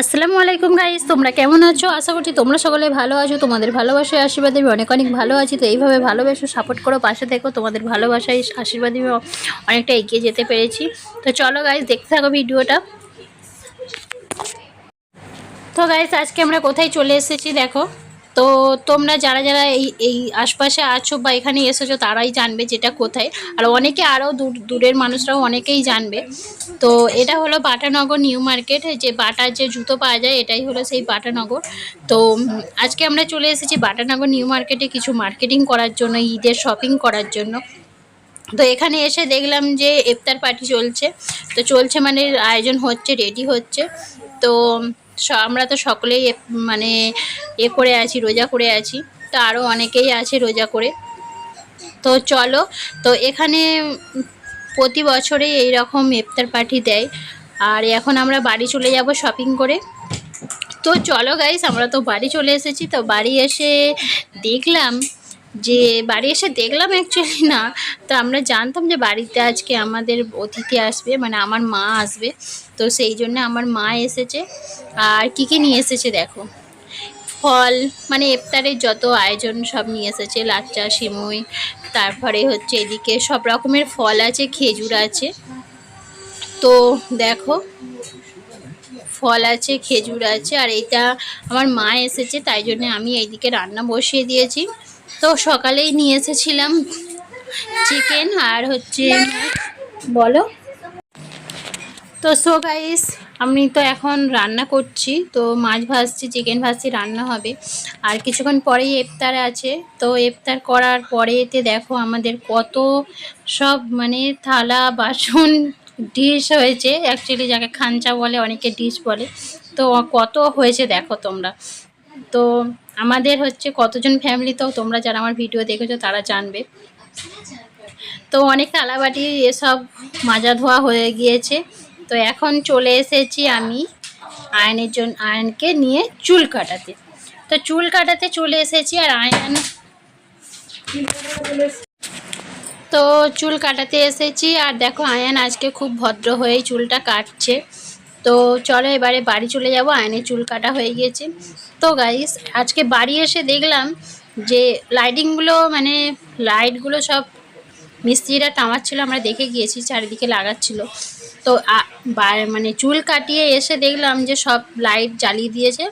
আসসালামু আলাইকুম গাইস তোমরা কেমন আছো? আশা করছি তোমরা সকলে ভালো আছো। তোমাদের ভালোবাসায়, আশীর্বাদ আমি অনেক অনেক ভালো আছি। তো এইভাবে ভালোবাসো সাপোর্ট করো, পাশে দেখো তোমাদের ভালোবাসায়, আশীর্বাদ আমি অনেকটা এগিয়ে যেতে পেরেছি। তো চলো গাইস দেখতে থাকো ভিডিওটা। তো গাইস আজকে আমরা কোথায় চলে এসেছি দেখো। তো তোমরা যারা যারা এই এই আশপাশে আছো বা এখানে এসেছ তারাই জানবে যেটা কোথায়। আর অনেকে আরও দূর, দূরের মানুষরাও অনেকেই জানবে। তো এটা হলো বাটানগর নিউ মার্কেট। যে বাটার যে জুতো পাওয়া যায়, এটাই হলো সেই বাটানগর। তো আজকে আমরা চলে এসেছি বাটানগর নিউ মার্কেটে কিছু মার্কেটিং করার জন্য, ঈদের শপিং করার জন্য। তো এখানে এসে দেখলাম যে ইফতার পার্টি চলছে। তো চলছে মানে আয়োজন হচ্ছে, রেডি হচ্ছে। তো আমরা তো সকলেই মানে এ করে আছি, রোজা করে আছি, তো আরও অনেকেই আছে রোজা করে। তো চলো, তো এখানে প্রতি বছরেই এই রকম ইফতার পার্টি দেয়। আর এখন আমরা বাড়ি চলে যাব শপিং করে। তো চলো গাইস আমরা তো বাড়ি চলে এসেছি, তো বাড়ি এসে দেখলাম যে বাড়ি এসে দেখলাম অ্যাকচুয়ালি না। তো আমরা জানতাম যে বাড়িতে আজকে আমাদের অতিথি আসবে মানে আমার মা আসবে। তো সেই জন্য আমার মা এসেছে। আর কী কী নিয়ে এসেছে দেখো। ফল মানে ইফতারের যত আয়োজন সব নিয়ে এসেছে। লাচ্চা, সিমুই, তারপরে হচ্ছে এদিকে সব রকমের ফল আছে, খেজুর আছে। তো দেখো, ফল আছে, খেজুর আছে। আর এটা আমার মা এসেছে, তাই জন্য আমি এইদিকে রান্না বসিয়ে দিয়েছি। তো সকালেই নিয়ে এসেছিলাম চিকেন আর হচ্ছে বলো। তো সো গাইস আমি তো এখন রান্না করছি, তো মাছ ভাজছি চিকেন ভাজছি, রান্না হবে। আর কিছুক্ষণ পরেই ইফতার আছে, তো ইফতার করার পরেতে দেখো আমাদের কত সব মানে থালা, বাসন ডিশ হয়েছে। অ্যাকচুয়ালি যাকে খাঞ্চা বলে, অনেকে ডিশ বলে। তো কত হয়েছে দেখো তোমরা। তো আমাদের হচ্ছে কতজন ফ্যামিলি তো তোমরা যারা আমার ভিডিও দেখেছ তারা জানবে। তো অনেক থালাবাটি এসব মাজা ধোয়া হয়ে গিয়েছে। তো এখন চলে এসেছি আমি আয়নের জন্য আয়নকে নিয়ে চুল কাটাতে। তো চুল কাটাতে চলে এসেছি আর আয়ন তো চুল কাটাতে এসেছি। আর দেখো আয়ান আজকে খুব ভদ্র হয়েই চুলটা কাটছে। তো চলো এবারে বাড়ি চলে যাব আয়নে চুল কাটা হয়ে গিয়েছে। তো গাইস আজকে বাড়ি এসে দেখলাম যে লাইটিংগুলো মানে লাইটগুলো সব মিস্ত্রিরা টামাচ্ছিল আমরা দেখে গিয়েছি, চারিদিকে লাগাচ্ছিল। তো মানে চুল কাটিয়ে এসে দেখলাম যে সব লাইট জ্বালিয়ে দিয়েছে।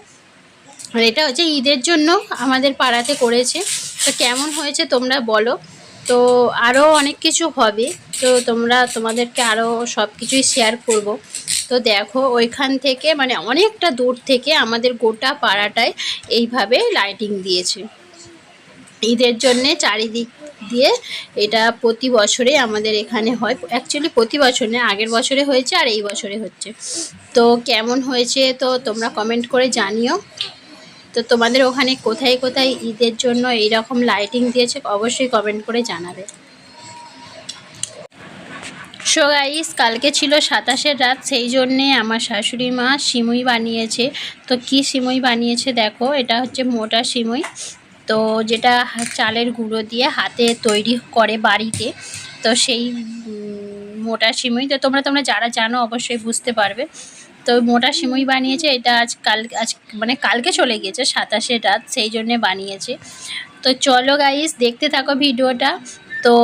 আর এটা হচ্ছে ঈদের জন্য আমাদের পাড়াতে করেছে। তো কেমন হয়েছে তোমরা বলো। তো আরও অনেক কিছু হবে। তো তোমরা, তোমাদেরকে আরও সব কিছুই শেয়ার করব। তো দেখো, ওইখান থেকে মানে অনেকটা দূর থেকে আমাদের গোটা পাড়াটায় এইভাবে লাইটিং দিয়েছে। ঈদের জন্যে চারিদিক দিয়ে এটা প্রতি বছরে আমাদের এখানে হয়। অ্যাকচুয়ালি প্রতি বছর আগের বছরে হয়েছে আর এই বছরে হচ্ছে। তো কেমন হয়েছে তো তোমরা কমেন্ট করে জানিও। তো তোমাদের ওখানে কোথায় কোথায় ঈদের জন্য এইরকম লাইটিং দিয়েছে, অবশ্যই কমেন্ট করে জানাবে। সো গাইস কালকে ছিল সাতাশের রাত, সেই জন্যে আমার শাশুড়ি মা সিমুই বানিয়েছে। তো কি সিমুই বানিয়েছে দেখো, এটা হচ্ছে মোটা সিমুই। তো যেটা চালের গুঁড়ো দিয়ে হাতে তৈরি করে বাড়িতে। তো সেই মোটা সিমুই। তো তোমরা তোমরা যারা জানো অবশ্যই বুঝতে পারবে। তো মোটা সিমুই বানিয়েছে, এটা আজ কাল, আজ মানে কালকে চলে গিয়েছে সাতাশের রাত, সেই জন্যে বানিয়েছে। তো চলো গাইস দেখতে থাকো ভিডিওটা। তো